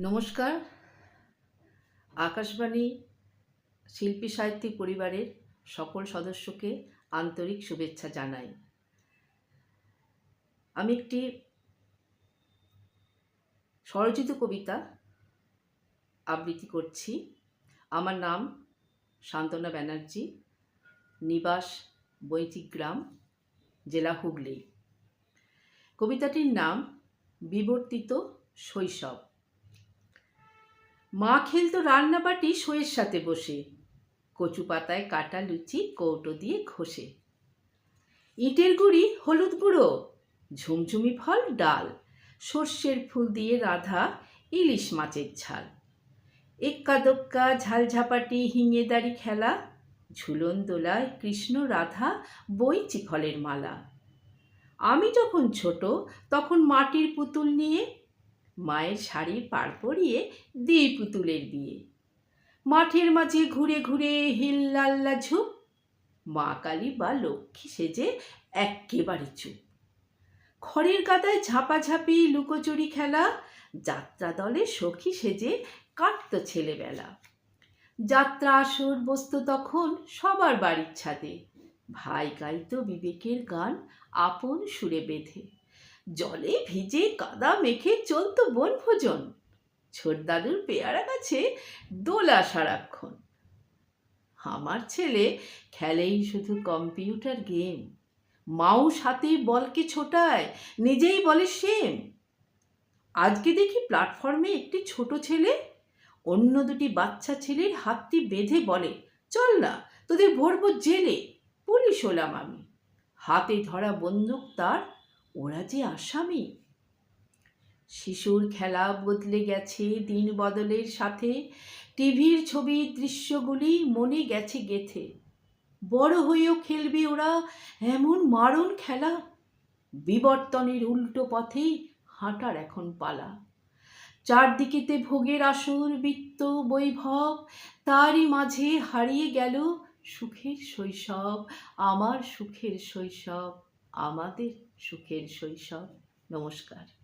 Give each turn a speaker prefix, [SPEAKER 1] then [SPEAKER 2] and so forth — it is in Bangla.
[SPEAKER 1] নমস্কার। আকাশবাণী শিল্পী সাহিত্যিক পরিবারের সকল সদস্যকে আন্তরিক শুভেচ্ছা জানাই। আমি একটি স্বরচিত কবিতা আবৃত্তি করছি। আমার নাম শান্তনা ব্যানার্জি, নিবাস বৈচিগ্রাম, জেলা হুগলি। কবিতাটির নাম বিবর্তিত শৈশব। মা খেলতো রান্নাবাটি সইয়ের সাথে বসে। কচু পাতায় কাটা লুচি কৌটো দিয়ে ঘষে। ইটের গুঁড়ি, হলুদ গুঁড়ো, ঝুমঝুমি ফল, ডাল, সর্ষের ফুল দিয়ে রাধা, ইলিশ মাছের ঝাল। এক্কা দোক্কা ঝালঝাপাটি, হিঙে দাড়ি খেলা ঝুলন দোলায় কৃষ্ণ রাধা বইচি ফলের মালা। আমি যখন ছোট, তখন মাটির পুতুল নিয়ে মায়ের শাড়ি পার পরিয়ে দিই পুতুলের বিয়ে মাঠের মাঝে ঘুরে ঘুরে হিল্লাল্লা ঝুপ। মা কালী বা লক্ষ্মী সেজে এক্কেবারে চুপ। খড়ের গাদায় ঝাপাঝাপি লুকোচুরি খেলা। যাত্রা দলে সখী সেজে কাটত ছেলেবেলা। যাত্রা আসর বসত তখন সবার বাড়ির ছাদে। ভাই গাইতো বিবেকের গান আপন সুরে বেঁধে। জলে ভিজে কাদা মেখে চলতো বনভোজন। ছোটদাদুর পেয়ারা গাছে দোলা সারাক্ষণ। আমার ছেলে খেলেই শুধু কম্পিউটার গেম। মাউস হাতে বলকে ছোটায়, নিজেই বলে সেম। আজকে দেখি প্ল্যাটফর্মে একটি ছোট ছেলে অন্য দুটি বাচ্চা ছেলের হাতটি বেঁধে বলে, চল না, তোদের ভরবো জেলে, পুলিশ হলাম আমি। হাতে ধরা বন্দুক তার ওরা যে আসামি। শিশুর খেলা বদলে গেছে দিন বদলের সাথে। টিভির ছবির দৃশ্যগুলি মনে গেছে গেথে। বড় হয়েও খেলবে ওরা এমন মারণ খেলা। বিবর্তনের উল্টো পথে হাঁটার এখন পালা। চারদিকেতে ভোগের আসর, বৃত্ত, বৈভব, তারই মাঝে হারিয়ে গেল সুখের শৈশব, আমার সুখের শৈশব। আমাদের সুখের শৈশব। নমস্কার।